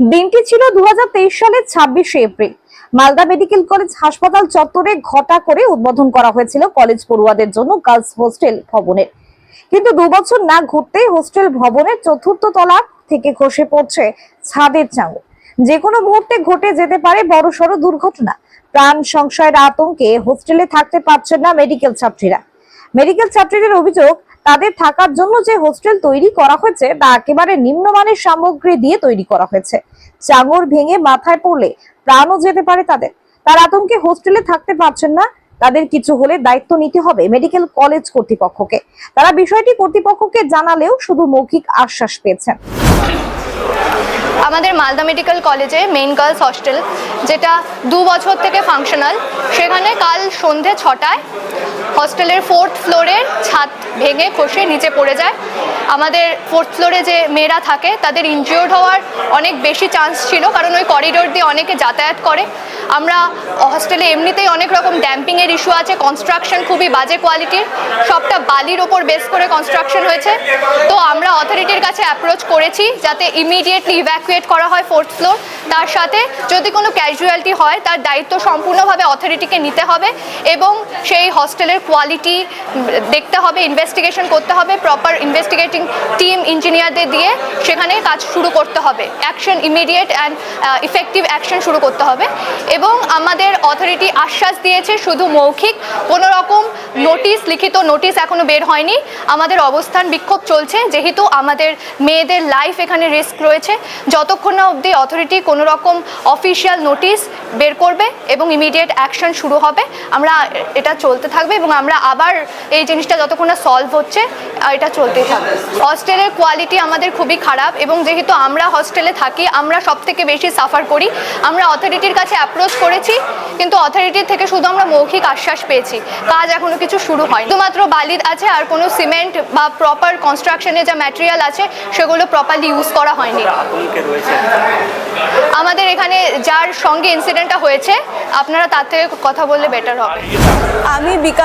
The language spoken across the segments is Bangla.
দিনটি ছিল দু সালের ছাব্বিশে এপ্রিল। মালদা মেডিকেল কলেজ হাসপাতাল চত্বরে ঘটা করে উদ্বোধন করা হয়েছিল কলেজ পড়ুয়াদের জন্য গার্লস হোস্টেল ভবনের। কিন্তু দু বছর না ঘুরতেই হোস্টেল ভবনের চতুর্থ তলা থেকে খসে পড়ছে ছাদের চাঙর যে কোনো মুহূর্তে ঘটে যেতে পারে বড় বড়সড় দুর্ঘটনা। প্রাণ সংশয়ের আতঙ্কে হোস্টেলে থাকতে পারছেন না মেডিকেল ছাত্রীরা। মেডিকেল ছাত্রীদের অভিযোগ তাদের থাকার জন্য যে হোস্টেল তৈরি করা হয়েছে, তা একেবারে নিম্নমানের সামগ্রী দিয়ে তৈরি করা হয়েছে। চাঙর ভেঙে মাথায় পড়লে প্রাণও যেতে পারে তাদের। তার আতঙ্কে হোস্টেলে থাকতে পারছেন না। তাদের কিছু হলে দায়িত্ব নিতে হবে মেডিকেল কলেজ কর্তৃপক্ষকে। তারা বিষয়টি কর্তৃপক্ষকে জানালেও শুধু মৌখিক আশ্বাস পেয়েছেন। আমাদের মালদা মেডিকেল কলেজে মেইন গার্লস হস্টেল, যেটা দু বছর থেকে ফাংশনাল, সেখানে কাল সন্ধে ছটায় হস্টেলের ফোর্থ ফ্লোরের ছাদ ভেঙে খসে, নিচে পড়ে যায়। আমাদের ফোর্থ ফ্লোরে যে মেয়েরা থাকে, তাদের ইনজিওর্ড হওয়ার অনেক বেশি চান্স ছিল, কারণ ওই করিডোর দিয়ে অনেকে যাতায়াত করে। আমরা হস্টেলে এমনিতেই অনেক রকম ড্যাম্পিংয়ের ইস্যু আছে কনস্ট্রাকশন খুবই বাজে কোয়ালিটির সবটা বালির ওপর বেস করে কনস্ট্রাকশন হয়েছে। তো আমরা অথরিটির কাছে অ্যাপ্রোচ করেছি, যাতে ইমিডিয়েটলি ইভ্যাকুয়েট করা হয় ফোর্থ ফ্লোর তার সাথে যদি কোনো ক্যাজুয়ালিটি হয়, তার দায়িত্ব সম্পূর্ণভাবে অথরিটিকে নিতে হবে এবং সেই হস্টেলের কোয়ালিটি দেখতে হবে ইনভেস্টিগেশন করতে হবে প্রপার ইনভেস্টিগেটিং টিম ইঞ্জিনিয়ারদের দিয়ে সেখানে কাজ শুরু করতে হবে। Action immediate and effective action শুরু করতে হবে। এবং আমাদের অথরিটি আশ্বাস দিয়েছে শুধু মৌখিক, কোনো রকম নোটিশ লিখিত নোটিশ এখনও বের হয়নি। আমাদের অবস্থান বিক্ষোভ চলছে, যেহেতু আমাদের মেয়েদের লাইফ এখানে রিস্ক রয়েছে। যতক্ষণ না অবধি অথরিটি কোনো রকম অফিসিয়াল নোটিশ বের করবে এবং ইমিডিয়েট অ্যাকশন শুরু হবে, আমরা এটা চলতে থাকবে এবং আমরা আবার এই জিনিসটা যতক্ষণ না সলভ হচ্ছে এটা চলতেই থাকবে হস্টেলের কোয়ালিটি আমাদের খুবই খারাপ এবং যেহেতু আমরা হস্টেলে থাকি, আমরা সব থেকে বেশি সাফার করি। আমরা অথরিটির কাছে অ্যাপ্রোচ করেছি, কিন্তু অথরিটির থেকে শুধু আমরা মৌখিক আশ্বাস পেয়েছি। কাজ এখনও কিছু শুরু হয় শুধুমাত্র বালি আছে আর কোনো সিমেন্ট বা প্রপার কনস্ট্রাকশনের যা ম্যাটেরিয়াল আছে, সেগুলো প্রপারলি ইউজ করা হয়নি। আমাদের এখানে যার সঙ্গে ইনসিডেন্টটা হয়েছে, আপনারা তার থেকে কথা বললে বেটার হবে। আমি বিকা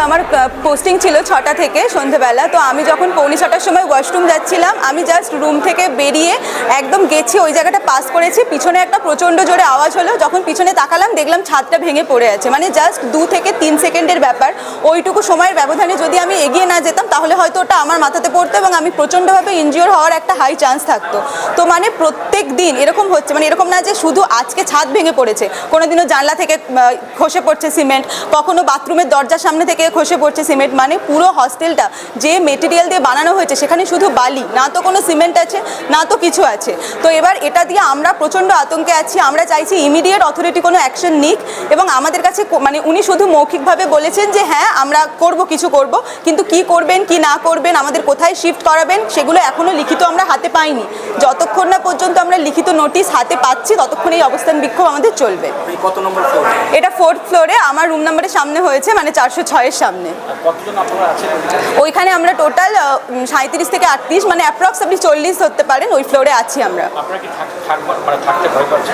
পোস্টিং ছিল ছটা থেকে সন্ধেবেলা। তো আমি যখন পৌনে ছটার সময় ওয়াশরুম যাচ্ছিলাম, আমি জাস্ট রুম থেকে বেরিয়ে একদম গেছি, ওই জায়গাটা পাস করেছি। পিছনে একটা প্রচণ্ড জোরে আওয়াজ হলো। যখন পিছনে তাকালাম, দেখলাম ছাদটা ভেঙে পড়ে আছে। মানে জাস্ট দু থেকে তিন সেকেন্ডের ব্যাপার। ওইটুকু সময়ের ব্যবধানে যদি আমি এগিয়ে না যেতাম, তাহলে হয়তো ওটা আমার মাথাতে পড়তো এবং আমি প্রচণ্ডভাবে ইনজিওর হওয়ার একটা হাই চান্স থাকতো। তো মানে প্রত্যেক দিন এরকম হচ্ছে। মানে এরকম না যে শুধু আজকে ছাদ ভেঙে পড়েছে। কোনোদিনও জানলা থেকে খসে পড়ছে সিমেন্ট কখনো বাথরুমের দরজার সামনে থেকে খসে পড়ছে সিমেন্ট মানে পুরো হস্টেলটা যে মেটেরিয়াল দিয়ে বানানো হয়েছে সেখানে শুধু বালি না তো কোনো সিমেন্ট আছে না তো কিছু আছে। তো এবার এটা দিয়ে আমরা প্রচণ্ড আতঙ্কে আছি আমরা চাইছি ইমিডিয়েট অথরিটি কোনো অ্যাকশন নিক এবং আমাদের কাছে মানে উনি শুধু মৌখিকভাবে বলেছেন যে হ্যাঁ আমরা করব কিছু করব কিন্তু কি করবেন কি না করবেন আমাদের কোথায় শিফট করাবেন সেগুলো এখনও লিখিত আমরা হাতে পাইনি। যতক্ষণ না পর্যন্ত আমরা লিখিত নোটিশ হাতে পাচ্ছি ততক্ষণ এই অবস্থান বিক্ষোভ আমাদের চলবে। কত নম্বর এটা ফোর্থ ফ্লোরে আমার রুম নাম্বারের সামনে হয়েছে মানে চারশো ছয়ের সামনে। আছেন ওইখানে আমরা টোটাল সাঁত্রিশ থেকে আটত্রিশ মানে অ্যাপ্রক্স আপনি চল্লিশ ধরতে পারেন ওই ফ্লোরে আছি আমরা। মানে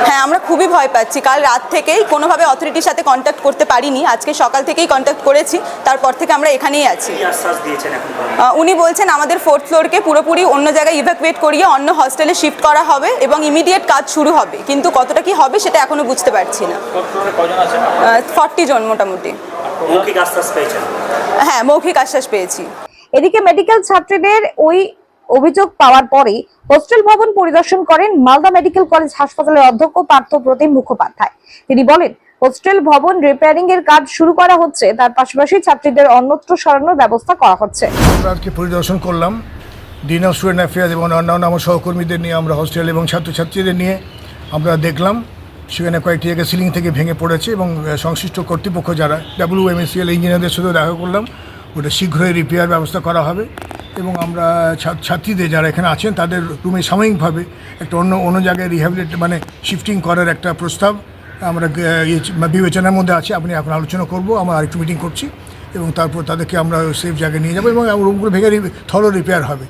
হ্যাঁ আমরা খুবই ভয় পাচ্ছি। কাল রাত থেকেই কোনোভাবে অথরিটির সাথে কন্ট্যাক্ট করতে পারিনি। আজকে সকাল থেকেই কন্ট্যাক্ট করেছি। তারপর থেকে আমরা এখানেই আছি। উনি বলছেন আমাদের ফোর্থ ফ্লোরকে পুরোপুরি অন্য জায়গায় ইভ্যাকুয়েট করিয়ে অন্য হস্টেলে শিফট করা হবে এবং ইমিডিয়েট কাজ শুরু হবে। কিন্তু কতটা কি হবে সেটা এখনও বুঝতে পারছি না। ফর্টি জন মোটামুটি। মৌখিক আশ্বাস পেয়েছেন। হ্যাঁ মৌখিক আশ্বাস পেয়েছি। এদিকে মেডিকেল ছাত্রীদের ওই অভিযোগ পাওয়ার পরে হোস্টেল ভবন পরিদর্শন করেন মালদা মেডিকেল কলেজ হাসপাতালের অধ্যক্ষ পার্থ প্রতিম মুখোপাধ্যায়। তিনি বলেন হোস্টেল ভবন রিপেয়ারিং এর কাজ শুরু করা হচ্ছে তার পাশাপাশি ছাত্রীদের অন্যত্র সরানোর ব্যবস্থা করা হচ্ছে। আমরা আজকে পরিদর্শন করলাম। ডিন অফ স্টুডেন্ট অ্যাফেয়ার্স এবং অন্যান্য আমার সহকর্মীদের নিয়ে আমরা হস্টেল এবং ছাত্রছাত্রীদের নিয়ে আমরা দেখলাম। সেখানে কয়েকটি জায়গায় সিলিং থেকে ভেঙে পড়েছে এবং সংশ্লিষ্ট কর্তৃপক্ষ যারা ডাব্লিউ এমএসিএল ইঞ্জিনিয়ারদের সাথে দেখা করলাম, ওটা শীঘ্রই রিপেয়ার ব্যবস্থা করা হবে এবং আমরা ছাত্রীদের যারা এখানে আছেন, তাদের রুমে সাময়িকভাবে একটা অন্য অন্য জায়গায় রিহ্যাবিলিট মানে শিফটিং করার একটা প্রস্তাব আমরা বিবেচনার মধ্যে আছে। আপনি এখন আলোচনা করব, আমরা আরেকটু মিটিং করছি এবং তারপর তাদেরকে আমরা সেফ জায়গায় নিয়ে যাব এবং রুমগুলো ভেঙে থরো রিপেয়ার হবে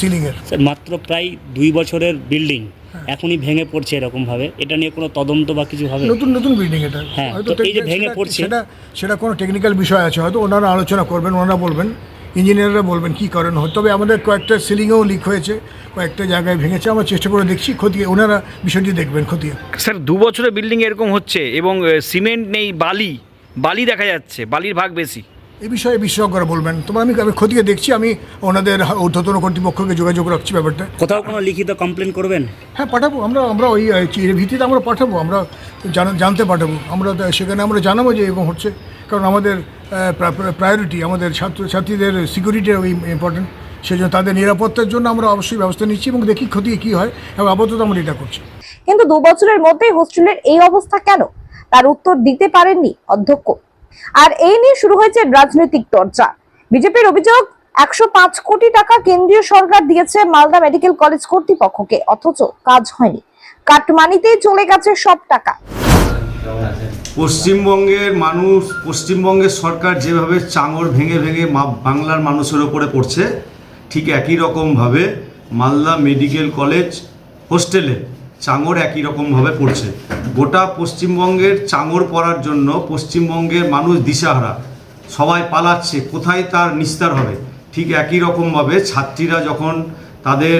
সিলিংয়ের মাত্র প্রায় দুই বছরের বিল্ডিং এখনই ভেঙে পড়ছে এরকম ভাবে এটা নিয়ে কোনো তদন্ত বা কিছু হবে নতুন নতুন বিল্ডিং এটা। হ্যাঁ, হয়তো তো এই যে ভেঙে পড়ছে- সেটা সেটা কোনো টেকনিক্যাল বিষয় আছে। হয়তো ওনারা আলোচনা করবেন ওনারা বলবেন ইঞ্জিনিয়াররা বলবেন কী কারণ হয় তবে আমাদের কয়েকটা সিলিংয়েও লিক হয়েছে কয়েকটা জায়গায় ভেঙেছে। আমরা চেষ্টা করে দেখছি খতিয়ে ওনারা বিষয়টি দেখবেন খতিয়ে। স্যার দু বছরের বিল্ডিং এরকম হচ্ছে এবং সিমেন্ট নেই বালি। বালি দেখা যাচ্ছে বালির ভাগ বেশি। এই বিষয়ে বিশেষজ্ঞরা বলবেন। তবে আমি আমি খতিয়ে দেখছি আমি ওনাদের ঊর্ধ্বতন কর্তৃপক্ষকে যোগাযোগ রাখছি ব্যাপারটা। কোথাও কোনো লিখিত কমপ্লেন করবেন? হ্যাঁ পাঠাবো। আমরা আমরা ওই এর ভিত্তিতে আমরা পাঠাবো। আমরা জানা- জানতে পাঠাবো। আমরা সেখানে আমরা জানাব যে এরকম হচ্ছে। কারণ আমাদের প্রায়োরিটি আমাদের ছাত্র ছাত্রীদের সিকিউরিটি ইম্পর্টেন্ট সেই জন্য তাদের নিরাপত্তার জন্য আমরা অবশ্যই ব্যবস্থা নিচ্ছি এবং দেখি খতিয়ে কী হয় এবং আপাতত আমরা এটা করছি। কিন্তু দু বছরের মধ্যেই হোস্টেলের এই অবস্থা কেন? তার উত্তর দিতে পারেননি অধ্যক্ষ। আর এই নিয়ে শুরু হয়েছে রাজনৈতিক চর্চা। বিজেপির অভিযোগ, একশো পাঁচ কোটি টাকা কেন্দ্রীয় সরকার দিয়েছে মালদা মেডিকেল কলেজ কর্তৃপক্ষকে, অথচ কাজ হয়নি। কাটমানিতেই চলে গেছে সব টাকা। পশ্চিমবঙ্গের মানুষ, পশ্চিমবঙ্গের সরকার যেভাবে চাঙর ভেঙে ভেঙে বাংলার মানুষের ওপরে পড়ছে, ঠিক একই রকমভাবে মালদা মেডিকেল কলেজ হোস্টেলে চাঙর একই রকমভাবে পড়ছে। গোটা পশ্চিমবঙ্গের চাঙর পড়ার জন্য পশ্চিমবঙ্গের মানুষ দিশাহারা। সবাই পালাচ্ছে, কোথায় তার নিস্তার হবে? ঠিক একই রকমভাবে ছাত্রীরা যখন তাদের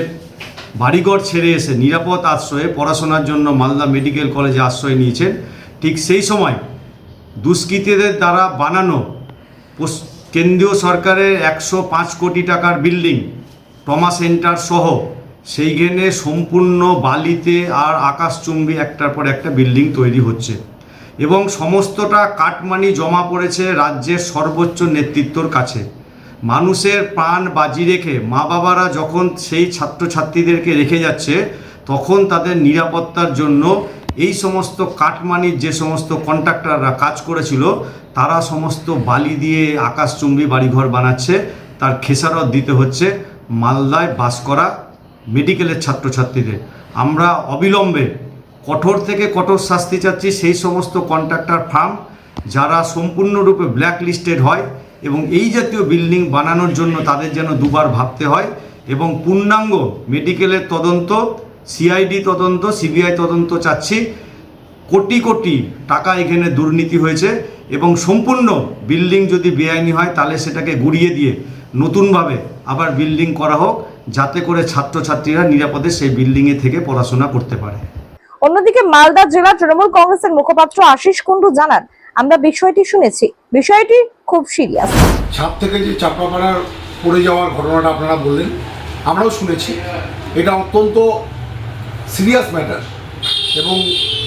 বাড়িঘর ছেড়ে এসে নিরাপদ আশ্রয়ে পড়াশোনার জন্য মালদা মেডিকেল কলেজে আশ্রয় নিয়েছেন, ঠিক সেই সময় দুষ্কৃতীদের দ্বারা বানানো কেন্দ্রীয় সরকারের একশো পাঁচ কোটি টাকার বিল্ডিং টমা সেন্টার সহ সেইখানে সম্পূর্ণ বালিতে আর আকাশচুম্বী একটার পর একটা বিল্ডিং তৈরি হচ্ছে। এবং সমস্তটা কাটমানি জমা পড়েছে রাজ্যের সর্বোচ্চ নেতৃত্বর কাছে। মানুষের প্রাণ বাজি রেখে মা বাবারা যখন সেই ছাত্রছাত্রীদেরকে রেখে যাচ্ছে, তখন তাদের নিরাপত্তার জন্য এই সমস্ত কাটমানির যে সমস্ত কন্ট্রাক্টররা কাজ করেছিল, তারা সমস্ত বালি দিয়ে আকাশচুম্বী বাড়িঘর বানাচ্ছে। তার খেসারত দিতে হচ্ছে মালদায় বাস করা মেডিকেলের ছাত্রছাত্রীদের। আমরা অবিলম্বে কঠোর থেকে কঠোর শাস্তি চাচ্ছি সেই সমস্ত কন্ট্রাক্টর ফার্ম যারা সম্পূর্ণরূপে ব্ল্যাক লিস্টেড হয় এবং এই জাতীয় বিল্ডিং বানানোর জন্য তাদের যেন দুবার ভাবতে হয় এবং পূর্ণাঙ্গ মেডিকেলের তদন্ত, সিআইডি তদন্ত, সিবিআই তদন্ত চাচ্ছি। কোটি কোটি টাকা এখানে দুর্নীতি হয়েছে এবং সম্পূর্ণ বিল্ডিং যদি বেআইনি হয় তাহলে সেটাকে গুড়িয়ে দিয়ে নতুনভাবে আবার বিল্ডিং করা হোক। যাতে করে ছাত্রছাত্রীরা নিরাপদে সেই বিল্ডিংয়ে থেকে পড়াশোনা করতে পারে। অন্যদিকে মালদা জেলা তৃণমূল কংগ্রেসের মুখপাত্র আশিস কুণ্ডু জানান আমরা বিষয়টি শুনেছি। বিষয়টি খুব সিরিয়াস ছাদ থেকে যে চাপা পড়ার পড়ে যাওয়ার ঘটনাটা আপনারা বললেন আমরাও শুনেছি। এটা অত্যন্ত সিরিয়াস ম্যাটার এবং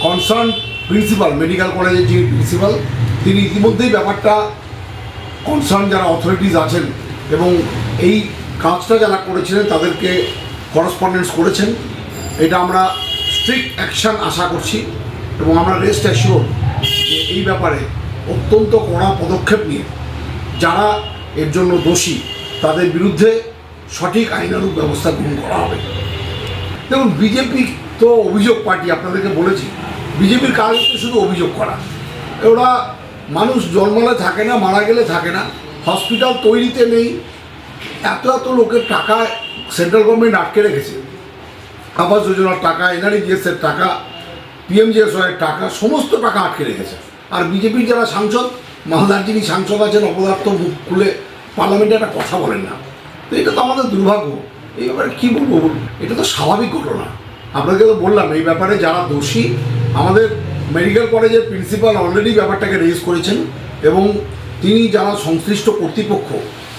কনসার্ন প্রিন্সিপাল মেডিকেল কলেজের যিনি প্রিন্সিপাল তিনি ইতিমধ্যেই ব্যাপারটা কনসার্ন যারা অথরিটিস আছেন এবং এই কাজটা যারা করেছিলেন তাদেরকে করসপন্ডেন্স করেছেন। এটা আমরা স্ট্রিক্ট অ্যাকশন আশা করছি এবং আমরা রেস্ট অ্যাসিওর যে এই ব্যাপারে অত্যন্ত কড়া পদক্ষেপ নিয়ে যারা এর জন্য দোষী, তাদের বিরুদ্ধে সঠিক আইনানুগ ব্যবস্থা গ্রহণ করা হবে। দেখুন বিজেপি তো অভিযোগ পার্টি, আপনাদেরকে বলেছি। বিজেপির কাজ হচ্ছে শুধু অভিযোগ করা। ওরা মানুষ জন্মালে থাকে না, মারা গেলে থাকে না। হসপিটাল তৈরিতে নেই এত এত লোকের টাকা সেন্ট্রাল গভর্নমেন্ট আটকে রেখেছে। আবাস যোজনার টাকা এনআরইজিএস এর টাকা পিএমজিএসওয়াই এর টাকা, সমস্ত টাকা আটকে রেখেছে। আর বিজেপির যারা সাংসদ, মালদার যিনি সাংসদ আছেন, অপদার্থ মুখ খুলে পার্লামেন্টে একটা কথা বলেন না। তো এটা তো আমাদের দুর্ভাগ্য। এই ব্যাপারে কী বলব এটা তো স্বাভাবিক ঘটনা। আপনাকে তো বললাম, এই ব্যাপারে যারা দোষী, আমাদের মেডিকেল কলেজের প্রিন্সিপাল অলরেডি ব্যাপারটাকে রেজ করেছেন এবং তিনি যারা সংশ্লিষ্ট কর্তৃপক্ষ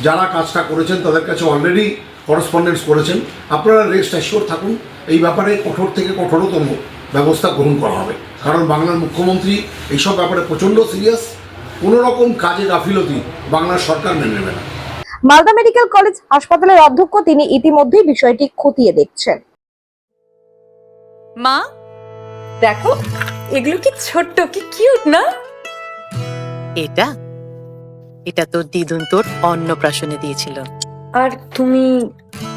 যারা কাজটা করেছেন তাদের কাছে অলরেডি করসপন্ডেন্স করেছেন। আপনারা রেস্ট অ্যাসিওর থাকুন এই ব্যাপারে কঠোর থেকে কঠোরতম ব্যবস্থা গ্রহণ করা হবে। কারণ বাংলার মুখ্যমন্ত্রী এইসব ব্যাপারে প্রচণ্ড সিরিয়াস কোনো রকম কাজে গাফিলতি বাংলার সরকার মেনে নেবে না। মালদা মেডিকেল কলেজ হাসপাতালের অধ্যক্ষ তিনি ইতিমধ্যেই বিষয়টি খতিয়ে দেখছেন। মা দেখো এগুলো কি ছোট্ট কি কিউট না? এটা এটা তোর দিদুন তোর অন্নপ্রাশনে দিয়েছিল। আর তুমি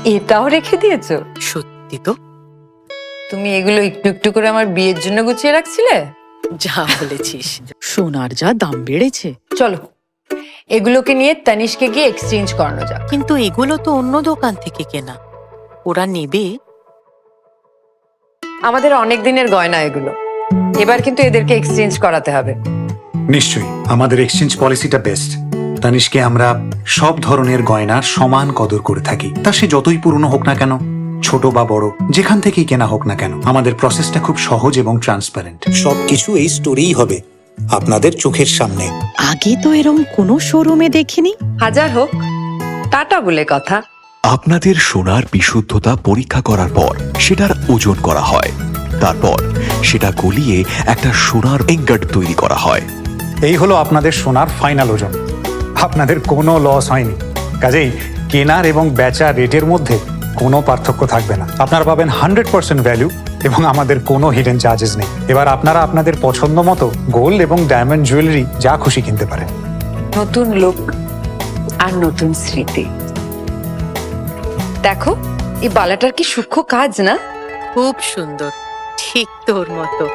এটাও রেখে দিয়েছ? সত্যি তো। তুমি এগুলো একটু একটু করে আমার বিয়ের জন্য গুছিয়ে রাখছিলে? যা বলেছিস। সোনার যা দাম বেড়েছে। চলো এগুলোকে নিয়ে তানিশকে গিয়ে এক্সচেঞ্জ করানো যাক। কিন্তু এগুলো তো অন্য দোকান থেকে কেনা। ওরা নেবে। আমাদের অনেক দিনের গয়না এগুলো। এবার কিন্তু এদেরকে এক্সচেঞ্জ করাতে হবে। নিশ্চয়ই আমাদের এক্সচেঞ্জ পলিসিটা বেস্ট তানিশকে আমরা সব ধরনের গয়নার সমান কদর করে থাকি। তা সে যতই পুরনো হোক না কেন ছোট বা বড় যেখান থেকেই কেনা হোক না কেন আমাদের প্রসেসটা খুব সহজ এবং ট্রান্সপারেন্ট সবকিছু এই স্টোরেই হবে আপনাদের চোখের সামনে। আগে তো এরম কোনো শোরুমে দেখিনি। হাজার হোক টাটা বলে কথা। আপনাদের সোনার বিশুদ্ধতা পরীক্ষা করার পর সেটার ওজন করা হয়। তারপর সেটা গলিয়ে একটা সোনার এঙ্গাট তৈরি করা হয়। এই হলো আপনাদের সোনার ফাইনাল ওজন। আপনাদের কোনো লস হয়নি। কাজেই কেনার এবং বেচা রেটের মধ্যে কোনো পার্থক্য থাকবে না। আপনারা পাবেন হান্ড্রেড পার্সেন্ট ভ্যালু এবং আমাদের কোনো হিডেন চার্জেস নেই। এবার আপনারা আপনাদের পছন্দ মতো গোল্ড এবং ডায়মন্ড জুয়েলারি যা খুশি কিনতে পারেন। নতুন লোক আর নতুন স্মৃতি। দেখো এই বালাটার কি সূক্ষ্ম কাজ না? খুব সুন্দর ঠিক তোর মতো।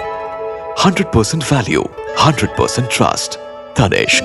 Hundred percent value hundred percent trust Tanishq